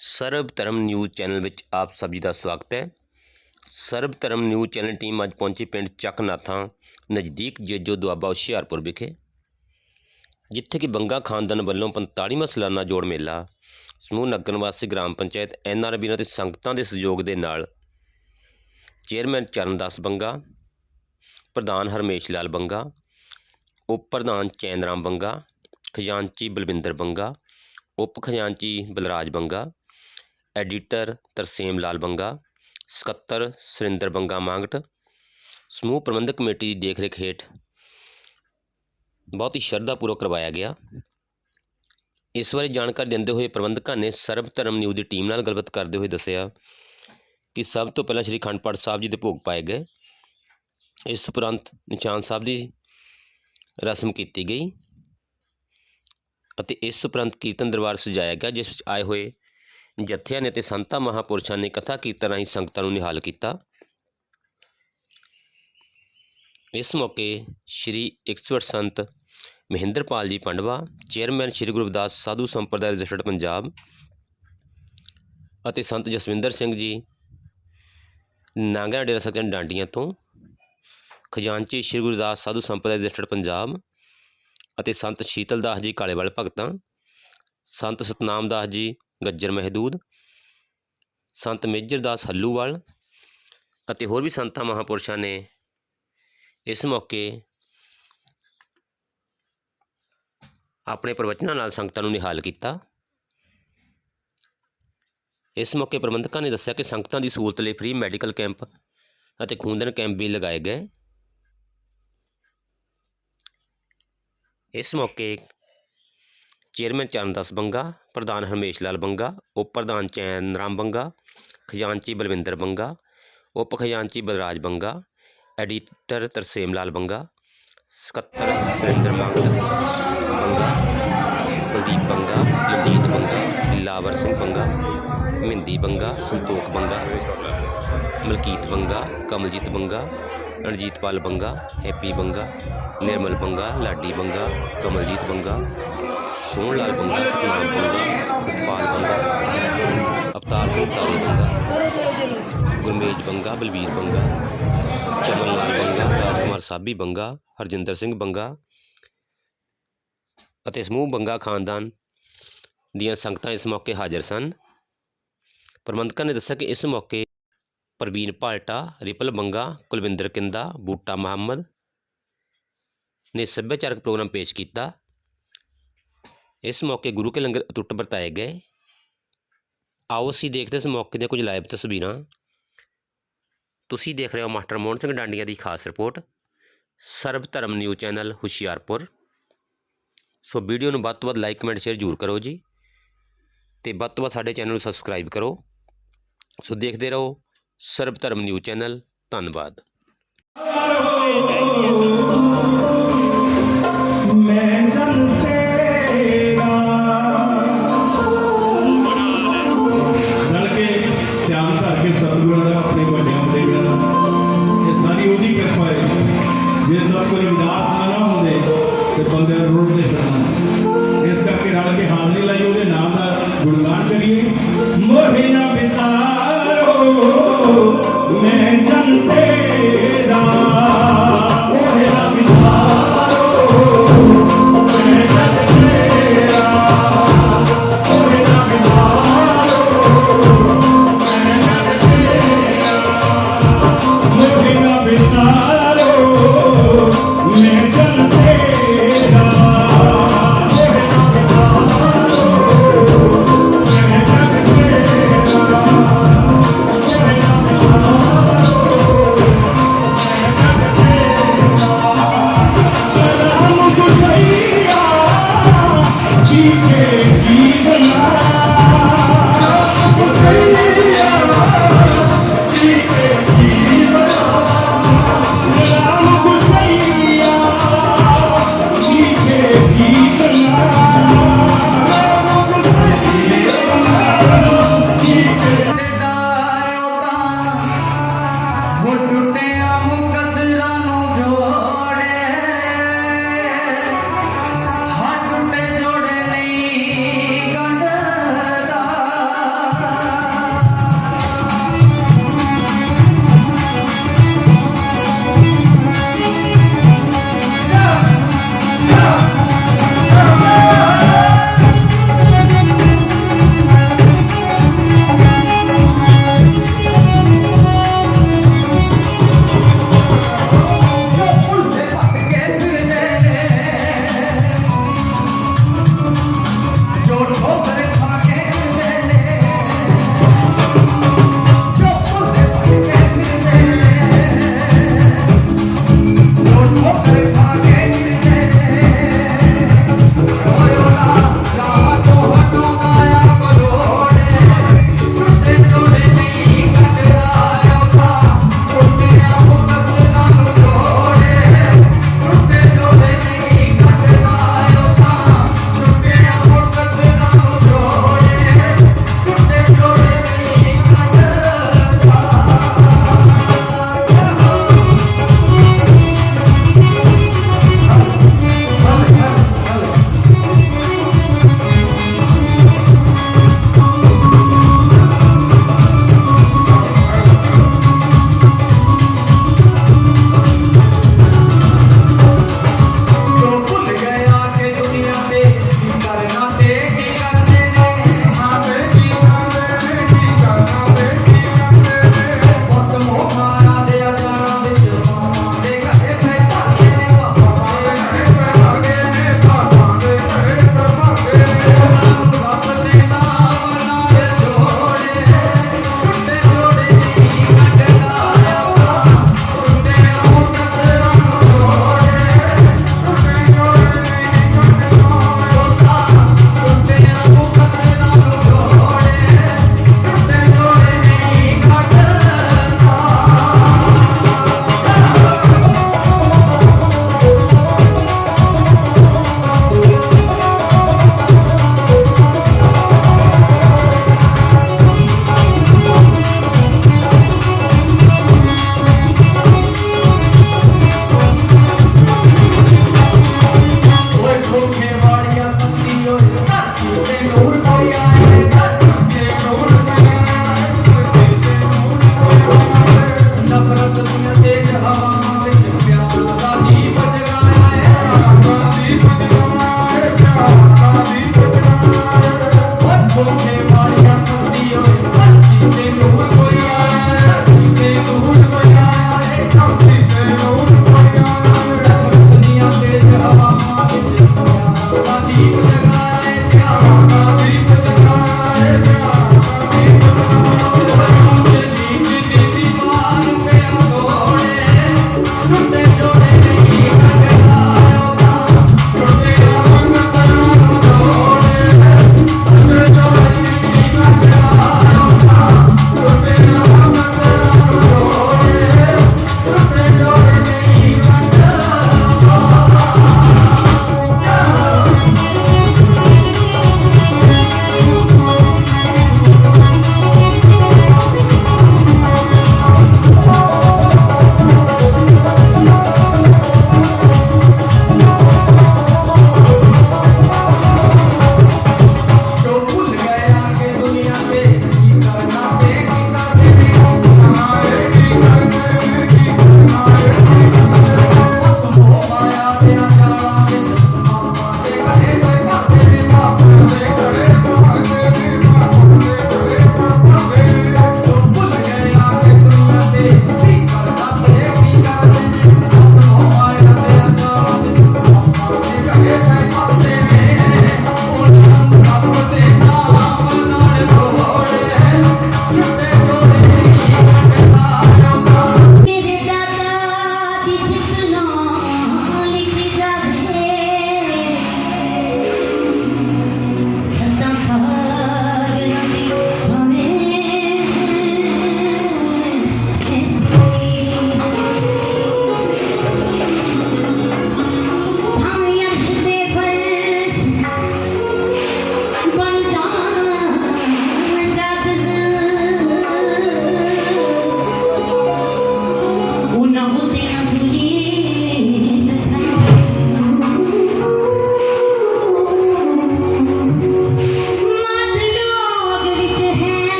ਸਰਬ Dharam news channel ਵਿੱਚ ਆਪ ਸਭ ਜੀ ਦਾ ਸਵਾਗਤ ਹੈ। ਸਰਬ ਧਰਮ ਨਿਊਜ਼ ਚੈਨਲ ਟੀਮ ਅੱਜ ਪਹੁੰਚੀ ਪਿੰਡ ਚੱਕਨਾਥਾਂ ਨਜ਼ਦੀਕ ਜੇਜੋ ਦੁਆਬਾ ਹੁਸ਼ਿਆਰਪੁਰ ਵਿਖੇ, ਜਿੱਥੇ ਕਿ ਬੰਗਾ ਖਾਨਦਾਨ ਵੱਲੋਂ 45ਵਾਂ ਸਾਲਾਨਾ ਜੋੜ ਮੇਲਾ, ਸਮੂਹ ਨਗਰ ਨਿਵਾਸੀ ਗ੍ਰਾਮ ਪੰਚਾਇਤ ਐਨਆਰਬੀ ਅਤੇ ਸੰਗਤਾਂ ਦੇ ਸਹਿਯੋਗ ਦੇ ਨਾਲ ਚੇਅਰਮੈਨ ਚਰਨਦਾਸ ਬੰਗਾ, ਪ੍ਰਧਾਨ ਹਰਮੇਸ਼ ਲਾਲ ਬੰਗਾ, ਉਪ ਪ੍ਰਧਾਨ ਚੈਨਰਾਮ ਬੰਗਾ, ਖਜ਼ਾਨਚੀ ਬਲਵਿੰਦਰ ਬੰਗਾ, ਉਪ ਖਜ਼ਾਨਚੀ ਬਲਰਾਜ ਬੰਗਾ ਐਡੀਟਰ ਤਰਸੇਮ ਲਾਲ ਬੰਗਾ ਸਕੱਤਰ ਸੁਰਿੰਦਰ ਬੰਗਾ ਮਾਂਗਟ, ਸਮੂਹ ਪ੍ਰਬੰਧਕ ਕਮੇਟੀ ਦੀ ਦੇਖਰੇਖ ਹੇਠ ਬਹੁਤ ਹੀ ਸ਼ਰਧਾਪੂਰਵਕ ਕਰਵਾਇਆ ਗਿਆ। ਇਸ ਬਾਰੇ ਜਾਣਕਾਰੀ ਦਿੰਦੇ ਹੋਏ ਪ੍ਰਬੰਧਕਾਂ ਨੇ ਸਰਬ ਧਰਮ ਨਿਊਜ਼ ਦੀ ਟੀਮ ਨਾਲ ਗੱਲਬਾਤ ਕਰਦੇ ਹੋਏ ਦੱਸਿਆ ਕਿ ਸਭ ਤੋਂ ਪਹਿਲਾਂ ਸ੍ਰੀ ਅਖੰਡ ਪਾਠ ਸਾਹਿਬ ਜੀ ਦੇ ਭੋਗ ਪਾਏ ਗਏ। ਇਸ ਉਪਰੰਤ ਨਿਸ਼ਾਨ ਸਾਹਿਬ ਦੀ ਰਸਮ ਕੀਤੀ ਗਈ ਅਤੇ ਇਸ ਉਪਰੰਤ ਕੀਰਤਨ ਦਰਬਾਰ ਸਜਾਇਆ ਗਿਆ, ਜਿਸ ਵਿੱਚ ਆਏ ਹੋਏ ਜਥਿਆਂ ਨੇ ਅਤੇ ਸੰਤਾਂ ਮਹਾਪੁਰਸ਼ਾਂ ਨੇ ਕਥਾ ਕੀਰਤਨ ਰਾਹੀਂ ਸੰਗਤਾਂ ਨੂੰ ਨਿਹਾਲ ਕੀਤਾ। ਇਸ ਮੌਕੇ ਸ਼੍ਰੀ 108 ਸੰਤ ਮਹਿੰਦਰਪਾਲ ਜੀ ਪੰਡਵਾ, ਚੇਅਰਮੈਨ ਸ਼੍ਰੀ ਗੁਰੂ ਰਵਿਦਾਸ ਸਾਧੂ ਸੰਪਰਦਾਇ ਰਜਿਸਟਰਡ ਪੰਜਾਬ ਅਤੇ ਸੰਤ ਜਸਵਿੰਦਰ ਸਿੰਘ ਜੀ ਨਾਂਗਾ ਡੇਰਾ ਸੱਜਣ ਡਾਂਡੀਆਂ ਤੋਂ, ਖਜ਼ਾਨਚੀ ਸ਼੍ਰੀ ਗੁਰਦਾਸ ਸਾਧੂ ਸੰਪਰਦਾਇ ਰਜਿਸਟਰਡ ਪੰਜਾਬ ਅਤੇ ਸੰਤ ਸ਼ੀਤਲ ਦਾਸ ਜੀ ਕਾਲੇਵਾਲ ਭਗਤਾਂ, ਸੰਤ ਸਤਨਾਮ ਦਾਸ ਜੀ ਗੱਜਰ ਮਹਿਦੂਦ, ਸੰਤ ਮੇਜਰ ਦਾਸ ਹੱਲੂਵਾਲ ਅਤੇ ਹੋਰ ਵੀ ਸੰਤਾਂ ਮਹਾਪੁਰਸ਼ਾਂ ਨੇ ਇਸ ਮੌਕੇ ਆਪਣੇ ਪ੍ਰਵਚਨਾਂ ਨਾਲ ਸੰਗਤਾਂ ਨੂੰ ਨਿਹਾਲ ਕੀਤਾ। ਇਸ ਮੌਕੇ ਪ੍ਰਬੰਧਕਾਂ ਨੇ ਦੱਸਿਆ ਕਿ ਸੰਗਤਾਂ ਦੀ ਸਹੂਲਤ ਲਈ ਫ੍ਰੀ ਮੈਡੀਕਲ ਕੈਂਪ ਅਤੇ ਖੂਨਦਾਨ ਕੈਂਪ ਵੀ ਲਗਾਏ ਗਏ। ਇਸ ਮੌਕੇ ਚੇਅਰਮੈਨ ਚਰਨਦਾਸ ਬੰਗਾ ਪ੍ਰਧਾਨ ਹਰਮੇਸ਼ ਲਾਲ ਬੰਗਾ ਉਪ ਪ੍ਰਧਾਨ ਚੈਨ ਰਾਮ ਬੰਗਾ ਖਜ਼ਾਨਚੀ ਬਲਵਿੰਦਰ ਬੰਗਾ ਉਪ ਖਜ਼ਾਨਚੀ ਬਲਰਾਜ ਬੰਗਾ ਐਡੀਟਰ ਤਰਸੇਮ ਲਾਲ ਬੰਗਾ ਸਕੱਤਰ ਸੁਰਿੰਦਰ ਮੰਗਤ ਬੰਗਾ ਕੁਲਦੀਪ ਬੰਗਾ ਮਨਜੀਤ ਬੰਗਾ ਦਿਲਾਵਰ ਸਿੰਘ ਬੰਗਾ ਮਹਿੰਦੀ ਬੰਗਾ ਸੰਤੋਖ ਬੰਗਾ ਮਲਕੀਤ ਬੰਗਾ ਕਮਲਜੀਤ ਬੰਗਾ ਰਣਜੀਤਪਾਲ ਬੰਗਾ ਹੈਪੀ ਬੰਗਾ ਨਿਰਮਲ ਬੰਗਾ ਲਾਡੀ ਬੰਗਾ ਕਮਲਜੀਤ ਬੰਗਾ ਸੋਹਣ ਲਾਲ ਬੰਗਾ ਸਤਨਾਮ ਬੰਗਾ ਸਤਪਾਲ ਬੰਗਾ ਅਵਤਾਰ ਸਿੰਘ ਤਾਰੂ ਬੰਗਾ ਗੁਰਮੇਜ ਬੰਗਾ, ਬਲਬੀਰ ਬੰਗਾ ਚਮਨ ਲਾਲ ਬੰਗਾ, ਰਾਜਕੁਮਾਰ ਸਾਬੀ ਬੰਗਾ, ਹਰਜਿੰਦਰ ਸਿੰਘ ਬੰਗਾ ਅਤੇ ਸਮੂਹ ਬੰਗਾ ਖਾਨਦਾਨ ਦੀਆਂ ਸੰਗਤਾਂ ਇਸ ਮੌਕੇ ਹਾਜ਼ਰ ਸਨ। ਪ੍ਰਬੰਧਕਾਂ ਨੇ ਦੱਸਿਆ ਕਿ ਇਸ ਮੌਕੇ ਪ੍ਰਵੀਨ ਪਾਲਟਾ, ਰਿਪਲ ਬੰਗਾ, ਕੁਲਵਿੰਦਰ ਕਿੰਦਾ, ਬੂਟਾ ਮੁਹੰਮਦ ਨੇ ਸੱਭਿਆਚਾਰਕ ਪ੍ਰੋਗਰਾਮ ਪੇਸ਼ ਕੀਤਾ। ਇਸ ਮੌਕੇ ਗੁਰੂ ਕੇ ਲੰਗਰ ਅਟੁੱਟ ਵਰਤਾਏ ਗਏ। ਆਓ ਅਸੀਂ ਦੇਖਦੇ ਇਸ ਮੌਕੇ ਦੀਆਂ ਕੁਝ ਲਾਈਵ ਤਸਵੀਰਾਂ। ਤੁਸੀਂ ਦੇਖ ਰਹੇ ਹੋ ਮਾਸਟਰ ਮੋਹਨ ਸਿੰਘ ਡਾਂਡੀਆ ਦੀ ਖਾਸ report, Sarab Dharam news channel, Hoshiarpur. So video ਨੂੰ ਵੱਧ ਤੋਂ ਵੱਧ ਲਾਈਕ, ਕਮੈਂਟ, ਸ਼ੇਅਰ ਜ਼ਰੂਰ ਕਰੋ ਜੀ ਤੇ ਵੱਧ ਤੋਂ ਵੱਧ ਸਾਡੇ ਚੈਨਲ ਨੂੰ ਸਬਸਕ੍ਰਾਈਬ ਕਰੋ। ਸੋ ਦੇਖਦੇ ਰਹੋ ਸਰਬ ਧਰਮ ਨਿਊਜ਼ ਚੈਨਲ, ਧੰਨਵਾਦ। ਮੈਂ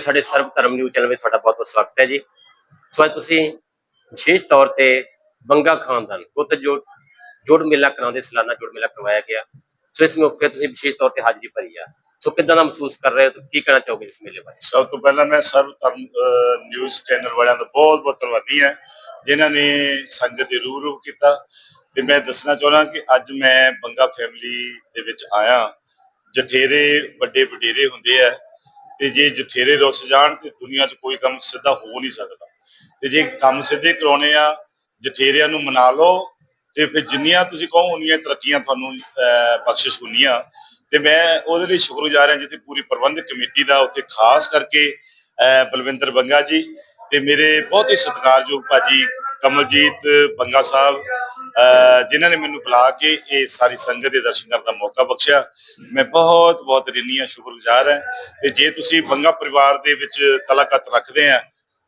ਸਾਡੇ ਸਰਬ ਧਰਮ ਨਿਊਜ਼ ਚੈਨਲ ਵਿੱਚ ਤੁਹਾਡਾ ਬਹੁਤ ਬਹੁਤ ਸਵਾਗਤ ਹੈ ਜੀ। ਸੋ ਅੱਜ ਤੁਸੀਂ ਵਿਸ਼ੇਸ਼ ਤੌਰ ਤੇ ਬੰਗਾ ਖਾਨਦਾਨ, ਗੁੱਤ ਜੋੜ ਜੋੜ ਮੇਲਾ ਕਰਾਉਂਦੇ ਸਾਲਾਨਾ ਜੋੜ ਮੇਲਾ ਕਰਵਾਇਆ ਗਿਆ। ਸੋ ਇਸ ਮੌਕੇ ਤੁਸੀਂ ਵਿਸ਼ੇਸ਼ ਤੌਰ ਤੇ ਹਾਜ਼ਰੀ ਭਰੀ ਆ। ਸੋ ਕਿੱਦਾਂ ਦਾ ਮਹਿਸੂਸ ਕਰ ਰਹੇ ਹੋ ਤੇ ਕੀ ਕਹਿਣਾ ਚਾਹੋਗੇ ਇਸ ਮੇਲੇ ਬਾਰੇ? ਸਭ ਤੋਂ ਪਹਿਲਾਂ ਮੈਂ ਸਰਵ ਧਰਮ ਨਿਊਜ਼ ਚੈਨਲ ਵਾਲਿਆਂ ਦਾ ਬਹੁਤ ਬਹੁਤ ਧੰਨਵਾਦੀ ਹਾਂ, ਜਿਨ੍ਹਾਂ ਨੇ ਸੰਗਤ ਦੇ ਰੂਬਰੂ ਕੀਤਾ। ਤੇ ਮੈਂ ਦੱਸਣਾ ਚਾਹੁੰਦਾ ਕਿ ਅੱਜ ਮੈਂ ਬੰਗਾ ਫੈਮਿਲੀ ਦੇ ਵਿੱਚ ਆਇਆ। ਜਠੇਰੇ ਵੱਡੇ ਵਡੇਰੇ ਹੁੰਦੇ ਆ ਤੇ ਜੇ ਜਠੇਰੇ ਰੁੱਸ ਜਾਣ ਤੇ ਦੁਨੀਆ 'ਚ ਕੋਈ ਕੰਮ ਸਿੱਧਾ ਹੋ ਨਹੀਂ ਸਕਦਾ। ਤੇ ਜੇ ਕੰਮ ਸਿੱਧੇ ਕਰਾਉਣੇ ਆ, ਜਠੇਰਿਆਂ ਨੂੰ ਮਨਾ ਲਓ, ਤੇ ਫਿਰ ਜਿੰਨੀਆਂ ਤੁਸੀਂ ਕਹੋ, ਉਨੀਆਂ ਤਰੱਕੀਆਂ ਤੁਹਾਨੂੰ ਬਖਸ਼ਿਸ਼ ਹੁੰਦੀਆਂ। ਤੇ ਮੈਂ ਉਹਦੇ ਲਈ ਸ਼ੁਕਰਗੁਜ਼ਾਰ ਹਾਂ ਜਿੱਥੇ ਪੂਰੀ ਪ੍ਰਬੰਧਕ ਕਮੇਟੀ ਦਾ ਉੱਥੇ ਖਾਸ ਕਰਕੇ ਬਲਵਿੰਦਰ ਬੰਗਾ ਜੀ ਤੇ ਮੇਰੇ ਬਹੁਤ ਹੀ ਸਤਿਕਾਰਯੋਗ ਭਾਜੀ ਕਮਲਜੀਤ ਬੰਗਾ ਸਾਹਿਬ ਜਿਨ੍ਹਾਂ ਨੇ ਮੈਨੂੰ ਬੁਲਾ ਕੇ ਇਹ ਸਾਰੀ ਸੰਗਤ ਦੇ ਦਰਸ਼ਨ ਕਰਨ ਦਾ ਮੌਕਾ ਬਖਸ਼ਿਆ। ਮੈਂ ਬਹੁਤ ਬਹੁਤ ਰਿੰਨੀ ਸ਼ੁਕਰਗੁਜ਼ਾਰ ਹਾਂ। ਤੇ ਜੇ ਤੁਸੀਂ ਬੰਗਾ ਪਰਿਵਾਰ ਦੇ ਵਿੱਚ ਤਲਾਕਤ ਰੱਖਦੇ ਆ,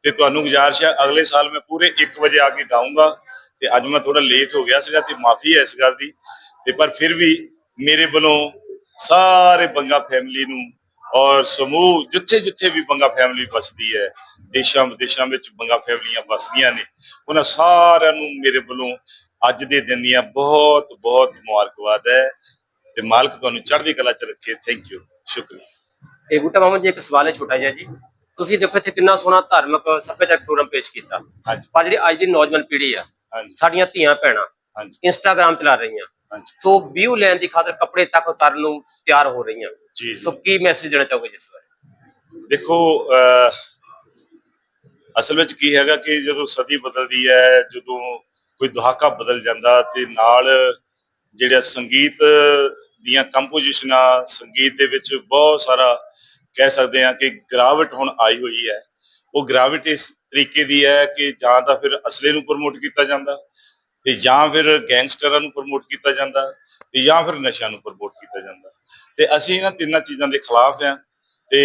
ਤੇ ਤੁਹਾਨੂੰ ਗੁਜ਼ਾਰਿਸ਼ ਹੈ ਅਗਲੇ ਸਾਲ ਮੈਂ ਪੂਰੇ 1 ਵਜੇ ਆ ਕੇ ਗਾਉਂਗਾ ਤੇ ਅੱਜ ਮੈਂ ਥੋੜਾ ਲੇਟ ਹੋ ਗਿਆ ਸੀਗਾ ਤੇ ਮਾਫੀ ਹੈ ਇਸ ਗੱਲ ਦੀ। ਤੇ ਪਰ ਫਿਰ ਵੀ ਮੇਰੇ ਵੱਲੋਂ ਸਾਰੇ ਬੰਗਾ ਫੈਮਿਲੀ ਨੂੰ ਔਰ ਸਮੂਹ ਜਿੱਥੇ ਜਿੱਥੇ ਵੀ ਬੰਗਾ ਫੈਮਿਲੀ ਵਸਦੀ ਹੈ ਦੇਸ਼ਾਂ ਵਿਦੇਸ਼ਾਂ ਵਿੱਚ ਬੰਗਾ ਫੈਮਲੀਆਂ ਵਸਦੀਆਂ ਨੇ। ਉਹਨਾਂ ਸਾਰਿਆਂ ਨੂੰ ਮੇਰੇ ਵੱਲੋਂ ਅੱਜ ਦੇ ਦਿਨ ਦੀਆਂ ਬਹੁਤ ਬਹੁਤ ਮੁਬਾਰਕਬਾਦ ਹੈ। ਤੇ ਮਾਲਕ ਤੁਹਾਨੂੰ ਚੜ੍ਹਦੀ ਕਲਾ ਚ ਰੱਖੇ। ਥੈਂਕ ਯੂ ਸ਼ੁਕਰੀਆ। ਇਹ ਬੂਟਾ ਮਾਮਾ ਜੀ ਇੱਕ ਸਵਾਲ ਹੈ ਛੋਟਾ ਜਿਹਾ ਜੀ। ਤੁਸੀਂ ਦੇਖੋ ਇੱਥੇ ਕਿੰਨਾ ਸੋਹਣਾ ਧਾਰਮਿਕ ਸੱਭਿਆਚਾਰਕ ਪ੍ਰੋਗਰਾਮ ਪੇਸ਼ ਕੀਤਾ। ਹਾਂਜੀ। ਪਰ ਜਿਹੜੀ ਅੱਜ ਦੀ ਨੌਜਵਾਨ ਪੀੜ੍ਹੀ ਆ ਸਾਡੀਆਂ ਧੀਆਂ ਭੈਣਾਂ ਹਾਂਜੀ। ਇੰਸਟਾਗ੍ਰam ਚਲਾ ਰਹੀਆਂ। ਹਾਂਜੀ। ਸੋ ਵਿਊ ਲੈਣ ਦੀ ਖਾਤਰ ਕੱਪੜੇ ਤੱਕ ਉਤਾਰਨ ਨੂੰ ਤਿਆਰ ਹੋ ਰਹੀਆਂ। ਜੀ ਸੋ ਕੀ ਮੈਸੇਜ ਦੇਣਾ ਚਾਹੋਗੇ ਜਿਸ ਬਾਰੇ? ਦੇਖੋ ਅਸਲ ਵਿੱਚ ਕੀ ਹੈਗਾ ਕਿ ਜਦੋਂ ਸਦੀ ਬਦਲਦੀ ਹੈ, ਜਦੋਂ ਕੋਈ ਦਹਾਕਾ ਬਦਲ ਜਾਂਦਾ ਤੇ ਨਾਲ ਜਿਹੜਾ ਸੰਗੀਤ ਦੀਆਂ ਕੰਪੋਜੀਸ਼ਨਾਂ ਸੰਗੀਤ ਦੇ ਵਿੱਚ ਬਹੁਤ ਸਾਰਾ ਕਹਿ ਸਕਦੇ ਹਾਂ ਕਿ ਗ੍ਰਾਵਿਟ ਹੁਣ ਆਈ ਹੋਈ ਹੈ। ਉਹ ਗ੍ਰਾਵਿਟ ਇਸ ਤਰੀਕੇ ਦੀ ਹੈ ਕਿ ਜਾਂ ਤਾਂ ਫਿਰ ਅਸਲੇ ਨੂੰ ਪ੍ਰਮੋਟ ਕੀਤਾ ਜਾਂਦਾ ਤੇ ਜਾਂ ਫਿਰ ਗੈਂਗਸਟਰਾਂ ਨੂੰ ਪ੍ਰਮੋਟ ਕੀਤਾ ਜਾਂਦਾ ਤੇ ਜਾਂ ਫਿਰ ਨਸ਼ਿਆਂ ਨੂੰ ਪ੍ਰਮੋਟ ਕੀਤਾ ਜਾਂਦਾ। ਤੇ ਅਸੀਂ ਇਹਨਾਂ ਤਿੰਨਾਂ ਚੀਜ਼ਾਂ ਦੇ ਖਿਲਾਫ ਹਾਂ ਤੇ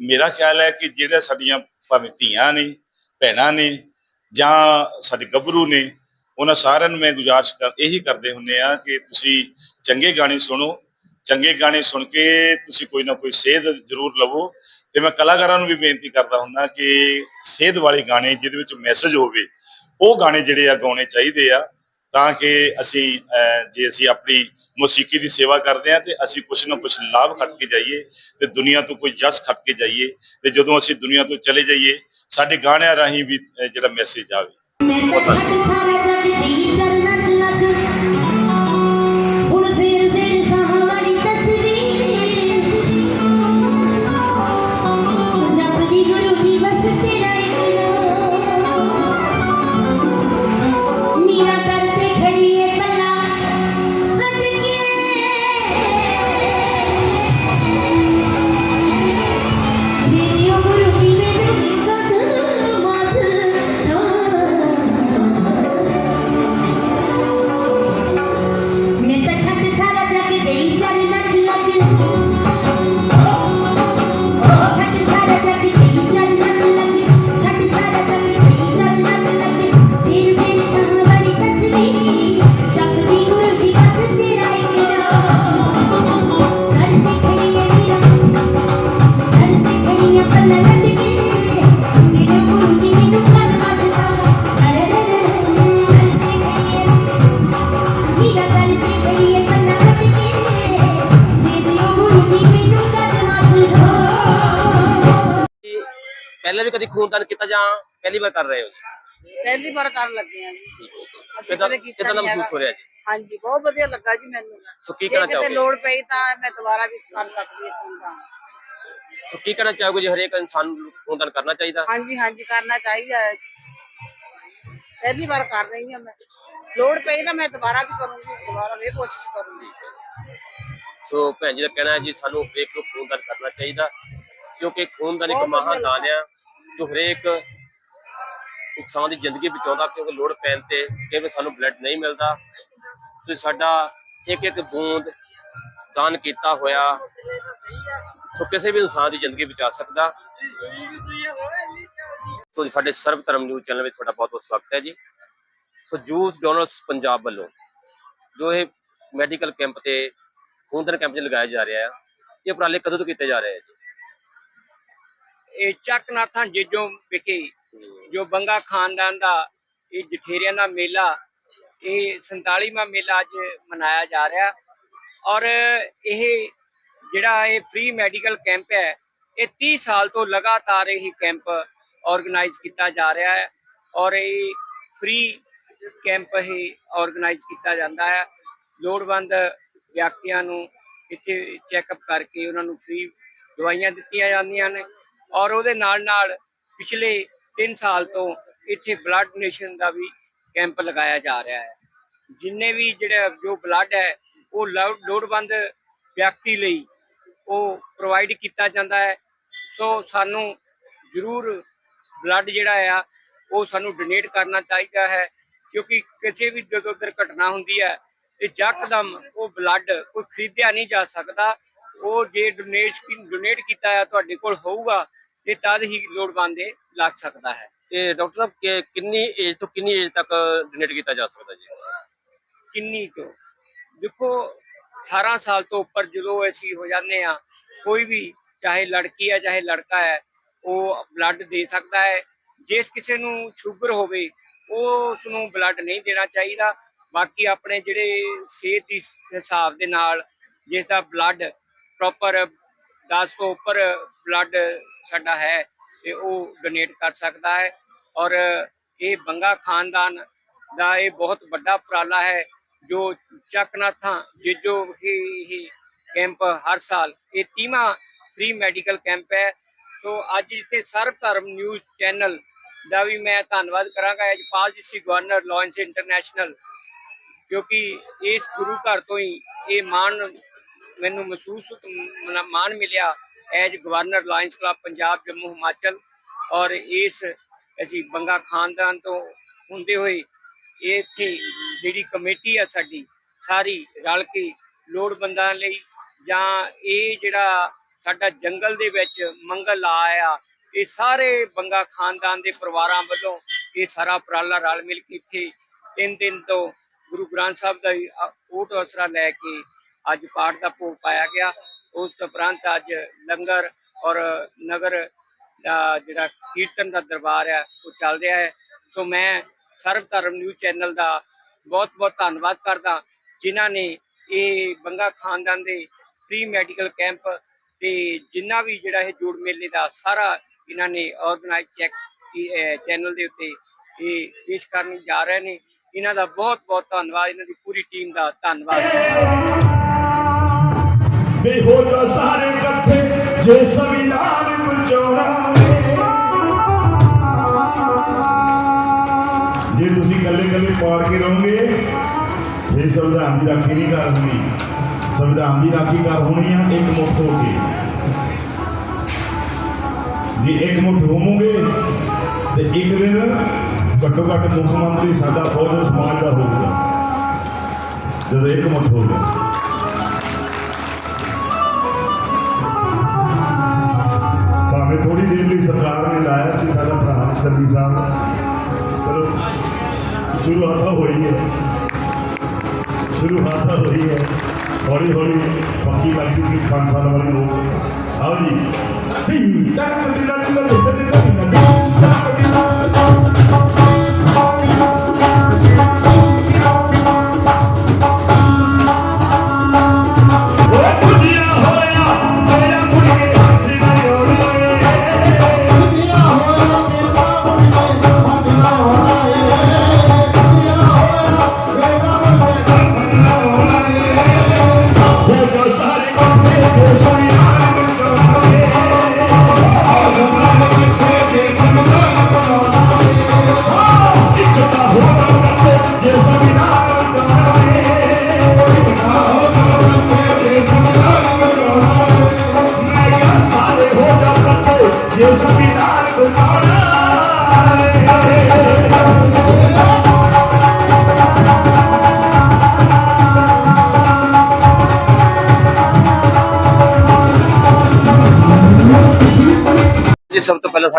ਮੇਰਾ ਖਿਆਲ ਹੈ ਕਿ ਜਿਹੜਾ ਸਾਡੀਆਂ ਭਾਵੇਂ ਧੀਆਂ ਨੇ, ਭੈਣਾਂ ਨੇ ਜਾਂ ਸਾਡੇ ਗੱਭਰੂ ਨੇ, ਉਹਨਾਂ ਸਾਰਿਆਂ ਨੂੰ ਮੈਂ ਗੁਜ਼ਾਰਿਸ਼ ਕਰ, ਇਹੀ ਕਰਦੇ ਹੁੰਨੇ ਆ ਕਿ ਤੁਸੀਂ ਚੰਗੇ ਗਾਣੇ ਸੁਣੋ, ਚੰਗੇ ਗਾਣੇ ਸੁਣ ਕੇ ਤੁਸੀਂ ਕੋਈ ਨਾ ਕੋਈ ਸੇਧ ਜ਼ਰੂਰ ਲਵੋ। ਤੇ ਮੈਂ ਕਲਾਕਾਰਾਂ ਨੂੰ ਵੀ ਬੇਨਤੀ ਕਰਦਾ ਹੁੰਨਾ ਕਿ ਸੇਧ ਵਾਲੇ ਗਾਣੇ ਜਿਹਦੇ ਵਿੱਚ ਮੈਸੇਜ ਹੋਵੇ, ਉਹ ਗਾਣੇ ਜਿਹੜੇ ਆ ਗਾਉਣੇ ਚਾਹੀਦੇ ਆ, ਤਾਂ ਕਿ ਅਸੀਂ ਜੇ ਅਸੀਂ ਆਪਣੀ ਮੌਸੀਕੀ ਦੀ ਸੇਵਾ ਕਰਦੇ ਆ ਤੇ ਅਸੀਂ ਕੁਛ ਨਾ ਕੁਛ ਲਾਭ ਖੱਟ ਕੇ ਜਾਈਏ ਤੇ ਦੁਨੀਆ ਤੋਂ ਕੋਈ ਜਸ ਖੱਟ ਕੇ ਜਾਈਏ ਤੇ ਜਦੋਂ ਅਸੀਂ ਦੁਨੀਆ ਤੋਂ ਚਲੇ ਜਾਈਏ ਸਾਡੇ ਗਾਣਿਆਂ ਰਾਹੀਂ ਵੀ ਜਿਹੜਾ ਮੈਸੇਜ ਆਵੇ। ਪਹਿਲਾਂ ਵੀ ਕਦੀ ਖੂਨਦਾਨ ਕੀਤਾ ਜਾਂ ਪਹਿਲੀ ਵਾਰ ਕਰ ਰਹੇ ਹੋ? ਪਹਿਲੀ ਵਾਰ ਕਰਨ ਲੱਗੇ ਆ ਜੀ। ਅਸੀਂ ਕਿੱਦਾਂ ਕਦੇ ਕੀਤਾ ਕਿੱਦਾਂ ਦਾ ਨਹੀਂ ਮਹਿਸੂਸ ਹੈਗਾ। ਹੋ ਰਿਹਾ ਜੀ? ਹਾਂਜੀ ਬਹੁਤ ਵਧੀਆ ਲੱਗਾ ਜੀ ਮੈਨੂੰ। ਸੋ ਕੀ ਜੇ ਕਹਿਣਾ ਕਿਤੇ ਚਾਹੋਗੇ? ਲੋੜ ਪਈ ਤਾਂ ਮੈਂ ਦੁਬਾਰਾ ਵੀ ਕਰ ਸਕਦੀ ਹਾਂ ਖੂਨਦਾਨ ਸੋ ਕੀ ਕਹਿਣਾ ਚਾਹੋਗੇ ਜੀ ਹਰੇਕ ਇਨਸਾਨ ਨੂੰ ਖੂਨਦਾਨ ਕਰਨਾ ਚਾਹੀਦਾ? ਹਾਂਜੀ ਹਾਂਜੀ ਕਰਨਾ ਚਾਹੀਦਾ ਹੈ। ਪਹਿਲੀ ਵਾਰ ਕਰ ਰਹੀ ਹਾਂ ਮੈਂ। ਲੋੜ ਪਈ ਤਾਂ ਮੈਂ ਦੁਬਾਰਾ ਵੀ ਕਰੂੰਗੀ ਦੁਬਾਰਾ ਵੀ ਕੋਸ਼ਿਸ਼ ਕਰੂੰਗੀ। ਸੋ ਭੈਣ ਜੀ ਦਾ ਕਹਿਣਾ ਹੈ ਜੀ ਸਾਨੂੰ ਹਰੇਕ ਨੂੰ ਖੂਨਦਾਨ ਕਰਨਾ ਚਾਹੀਦਾ ਕਿਉਂਕਿ ਖੂਨਦਾਨ ਇੱਕ ਬਹੁਤ ਵਧੀਆ ਮਹਾਨ ਦਾਨ ਆ। ਜੋ ਹਰੇਕ ਇਨਸਾਨ ਦੀ ਜ਼ਿੰਦਗੀ ਬਚਾਉਂਦਾ ਕਿਉਂਕਿ ਲੋੜ ਪੈਣ ਤੇ ਕਿਵੇਂ ਸਾਨੂੰ ਬਲੱਡ ਨਹੀਂ ਮਿਲਦਾ। ਤੁਸੀਂ ਸਾਡਾ ਇੱਕ ਇੱਕ ਬੂੰਦ ਦਾਨ ਕੀਤਾ ਹੋਇਆ, ਸੋ ਕਿਸੇ ਵੀ ਇਨਸਾਨ ਦੀ ਜ਼ਿੰਦਗੀ ਬਚਾ ਸਕਦਾ। ਤੋ ਸਾਡੇ ਸਰਬ ਧਰਮ ਨਿਊਜ਼ ਚੈਨਲ ਵਿੱਚ ਤੁਹਾਡਾ ਬਹੁਤ ਬਹੁਤ ਸਵਾਗਤ ਹੈ ਜੀ। ਸੋ ਜੂਸ ਡੋਨਰਸ ਪੰਜਾਬ ਵੱਲੋਂ, ਜੋ ਇਹ ਮੈਡੀਕਲ ਕੈਂਪ ਤੇ ਖੂਨਦਾਨ ਕੈਂਪ 'ਚ ਲਗਾਇਆ ਜਾ ਰਿਹਾ ਹੈ ਇਹ ਉਪਰਾਲੇ ਕਦੋਂ ਤੋਂ ਕੀਤੇ ਜਾ ਰਹੇ ਹੈ ਜੀ? ਇਹ ਚੱਕਨਾਥਾਂ ਜੇਜੋਂ ਵਿਖੇ ਜੋ ਬੰਗਾ ਖਾਨਦਾਨ ਦਾ ਇਹ ਜਠੇਰਿਆਂ ਦਾ ਮੇਲਾ ਇਹ 47ਵਾਂ ਮੇਲਾ ਅੱਜ ਮਨਾਇਆ ਜਾ ਰਿਹਾ। ਔਰ ਇਹ ਜਿਹੜਾ ਇਹ ਫ੍ਰੀ ਮੈਡੀਕਲ ਕੈਂਪ ਹੈ ਇਹ 30 ਸਾਲ ਤੋਂ ਲਗਾਤਾਰ ਇਹ ਕੈਂਪ ਆਰਗੇਨਾਈਜ਼ ਕੀਤਾ ਜਾ ਰਿਹਾ ਹੈ। ਔਰ ਇਹ ਫ੍ਰੀ ਕੈਂਪ ਇਹ ਆਰਗੇਨਾਈਜ਼ ਕੀਤਾ ਜਾਂਦਾ ਹੈ। ਲੋੜਵੰਦ ਵਿਅਕਤੀਆਂ ਨੂੰ ਇੱਥੇ ਚੈੱਕਅਪ ਕਰਕੇ ਉਹਨਾਂ ਨੂੰ ਫ੍ਰੀ ਦਵਾਈਆਂ ਦਿੱਤੀਆਂ ਜਾਂਦੀਆਂ ਨੇ। ਔਰ ਉਹਦੇ ਨਾਲ ਨਾਲ ਪਿਛਲੇ 3 ਸਾਲ ਤੋਂ ਇੱਥੇ ਬਲੱਡ ਡੋਨੇਸ਼ਨ ਦਾ ਵੀ ਕੈਂਪ ਲਗਾਇਆ ਜਾ ਰਿਹਾ ਹੈ। ਜਿੰਨੇ ਵੀ ਜਿਹੜਾ ਜੋ ਬਲੱਡ ਹੈ, ਉਹ ਲੋ- ਲੋੜਵੰਦ ਵਿਅਕਤੀ ਲਈ ਉਹ ਪ੍ਰੋਵਾਈਡ ਕੀਤਾ ਜਾਂਦਾ ਹੈ। ਸੋ ਸਾਨੂੰ ਜ਼ਰੂਰ ਬਲੱਡ ਜਿਹੜਾ ਆ, ਉਹ ਸਾਨੂੰ ਡੋਨੇਟ ਕਰਨਾ ਚਾਹੀਦਾ ਹੈ, ਕਿਉਂਕਿ ਕਿਸੇ ਵੀ ਜਦੋਂ ਦੁਰਘਟਨਾ ਹੁੰਦੀ ਹੈ ਤੇ ਯਕਦਮ ਉਹ ਬਲੱਡ ਕੋਈ ਖਰੀਦਿਆ ਨਹੀਂ ਜਾ ਸਕਦਾ। ਉਹ ਜੇ ਡੋਨੇਟ ਡੋਨੇਟ ਕੀਤਾ ਹੈ ਤੁਹਾਡੇ ਕੋਲ ਹੋਊਗਾ ਤੇ ਤਦ ਹੀ ਲੋੜਵੰਦ ਦੇ ਲੱਗ ਸਕਦਾ ਹੈ। ਇਹ ਡਾਕਟਰ ਸਾਹਿਬ ਕਿ ਕਿੰਨੀ ਏਜ ਤੋਂ ਕਿੰਨੀ ਏਜ ਤੱਕ ਡੋਨੇਟ ਕੀਤਾ ਜਾ ਸਕਦਾ ਜੀ? ਕਿੰਨੀ ਤੋਂ ਦੇਖੋ 18 ਸਾਲ ਤੋਂ ਉੱਪਰ ਜਦੋਂ ਅਸੀਂ ਹੋ ਜਾਂਦੇ ਆ ਕੋਈ ਵੀ ਚਾਹੇ ਲੜਕੀ ਹੈ ਚਾਹੇ ਲੜਕਾ ਹੈ ਉਹ ਬਲੱਡ ਦੇ ਸਕਦਾ ਹੈ। ਜਿਸ ਕਿਸੇ ਨੂੰ ਸ਼ੂਗਰ ਹੋਵੇ ਉਹ ਉਸ ਨੂੰ ਬਲੱਡ ਨਹੀਂ ਦੇਣਾ ਚਾਹੀਦਾ। ਬਾਕੀ ਆਪਣੇ ਜਿਹੜੇ ਸਿਹਤ ਦੀ ਹਿਸਾਬ ਦੇ ਨਾਲ ਜਿਸ ਦਾ ਬਲੱਡ ਪ੍ਰੋਪਰ 10 ਤੋਂ ਉੱਪਰ ਬਲੱਡ ਸਾਡਾ ਹੈ ਤੇ ਉਹ ਡੋਨੇਟ ਕਰ ਸਕਦਾ ਹੈ। ਔਰ ਇਹ ਬੰਗਾ ਖਾਨਦਾਨ ਦਾ ਇਹ ਬਹੁਤ ਵੱਡਾ ਉਪਰਾਲਾ ਹੈ, ਜੋ ਚੱਕਨਾਥਾਂ, ਜੇਜੋ ਵਿਖੇ ਕੈਂਪ ਹਰ ਸਾਲ, ਇਹ 30ਵਾਂ ਫ੍ਰੀ ਮੈਡੀਕਲ ਕੈਂਪ ਹੈ। ਸੋ ਅੱਜ ਇੱਥੇ ਸਰਬ ਧਰਮ ਨਿਊਜ਼ ਚੈਨਲ ਦਾ ਵੀ ਮੈਂ ਧੰਨਵਾਦ ਕਰਾਂਗਾ ਅਜਪਾਲ ਜੀ ਸੀ ਗਵਰਨਰ ਲਾਇੰਸ ਇੰਟਰਨੈਸ਼ਨਲ, ਕਿਉਂਕਿ ਇਸ ਗੁਰੂ ਘਰ ਤੋਂ ਹੀ ਇਹ ਮਾਣ ਮੈਨੂੰ ਮਹਿਸੂਸ ਮਾਣ ਮਿਲਿਆ as governor Lions Club Punjab Jammu Himachal ਔਰ ਇਸ ਅਸੀਂ ਬੰਗਾ ਖਾਨਦਾਨ ਤੋਂ ਹੁੰਦੇ ਹੋਏ ਇੱਥੇ ਜਿਹੜੀ ਕਮੇਟੀ ਆ ਸਾਡੀ, ਸਾਰੀ ਰਲ ਕੇ ਲੋੜਵੰਦਾਂ ਲਈ ਜਾਂ ਇਹ ਜਿਹੜਾ ਸਾਡਾ ਜੰਗਲ ਦੇ ਵਿੱਚ ਮੰਗਲ ਆਇਆ, ਇਹ ਸਾਰੇ ਬੰਗਾ ਖਾਨਦਾਨ ਦੇ ਪਰਿਵਾਰਾਂ ਵੱਲੋਂ ਇਹ ਸਾਰਾ ਉਪਰਾਲਾ ਰਲ ਮਿਲ ਕੇ ਇੱਥੇ ਤਿੰਨ ਦਿਨ ਤੋਂ ਗੁਰੂ ਗ੍ਰੰਥ ਸਾਹਿਬ ਦਾ ਓਟ ਅਸਰਾ ਲੈ ਕੇ ਅੱਜ ਪਾਠ ਦਾ ਭੋਗ ਪਾਇਆ ਗਿਆ। ਉਸ ਤੋਂ ਉਪਰੰਤ ਅੱਜ ਲੰਗਰ ਔਰ ਨਗਰ ਦਾ ਜਿਹੜਾ ਕੀਰਤਨ ਦਾ ਦਰਬਾਰ ਹੈ, ਉਹ ਚੱਲ ਰਿਹਾ ਹੈ। ਸੋ ਮੈਂ ਸਰਵ ਧਰਮ ਨਿਊਜ਼ ਚੈਨਲ ਦਾ ਬਹੁਤ ਬਹੁਤ ਧੰਨਵਾਦ ਕਰਦਾ, ਜਿਨ੍ਹਾਂ ਨੇ ਇਹ ਬੰਗਾ ਖਾਨਦਾਨ ਦੇ ਫ੍ਰੀ ਮੈਡੀਕਲ ਕੈਂਪ ਤੇ ਜਿੰਨਾ ਵੀ ਜਿਹੜਾ ਇਹ ਜੋੜ ਮੇਲੇ ਦਾ ਸਾਰਾ ਇਹਨਾਂ ਨੇ ਆਰਗੇਨਾਈਜ਼ ਚੈੱਕ ਚੈਨਲ ਦੇ ਉੱਤੇ ਇਹ ਪੇਸ਼ ਕਰਨ ਜਾ ਰਹੇ ਨੇ। ਇਹਨਾਂ ਦਾ ਬਹੁਤ ਬਹੁਤ ਧੰਨਵਾਦ। ਇਹਨਾਂ ਦੀ ਪੂਰੀ ਟੀਮ ਦਾ ਧੰਨਵਾਦ। ਵੇ ਹੋ ਜਾ ਸਾਰੇ ਇਕੱਠੇ, ਜੇ ਸੰਵਿਧਾਨ ਬਚਾਉਣਾ ਜੇ ਤੁਸੀਂ ਇਕੱਲੇ ਇਕੱਲੇ ਪਾੜ ਕੇ ਰਹੋਗੇ, ਫਿਰ ਸੰਵਿਧਾਨ ਦੀ ਰਾਖੀ ਨਹੀਂ ਕਰ ਹੋਣੀ। ਸੰਵਿਧਾਨ ਦੀ ਰਾਖੀ ਕਰ ਹੋਣੀ ਆ, ਇੱਕ ਮੁੱਠ ਹੋ ਕੇ। ਜੇ ਇੱਕ ਮੁੱਠ ਹੋਵੋਗੇ, ਤੇ ਇੱਕ ਦਿਨ ਘੱਟੋ ਘੱਟ ਮੁੱਖ ਮੰਤਰੀ ਸਾਡਾ ਫੌਜ ਸਮਾਜ ਦਾ ਹੋਊਗਾ। ਜਦੋਂ ਇੱਕ ਮੁੱਠ ਹੋਊਗਾ ਸਾਡਾ ਸਾਹਿਬ ਚਲੋ ਸ਼ੁਰੂਆਤ ਹੋਈ ਹੈ ਸ਼ੁਰੂਆਤ ਹੋਈ ਹੈ ਹੌਲੀ ਹੌਲੀ ਬਾਕੀ ਲੱਗ ਜੂਗੀ 5 ਸਾਲ ਵਾਲੀ ਲੋਕ ਆਓ ਜੀ ਢਿੰਗ ਟੱਕ ਦਿਲਾ ਦਿਲਾ ਦਿਲਾ ਦਿਲਾ ਦਿਲਾ ਟੱਕ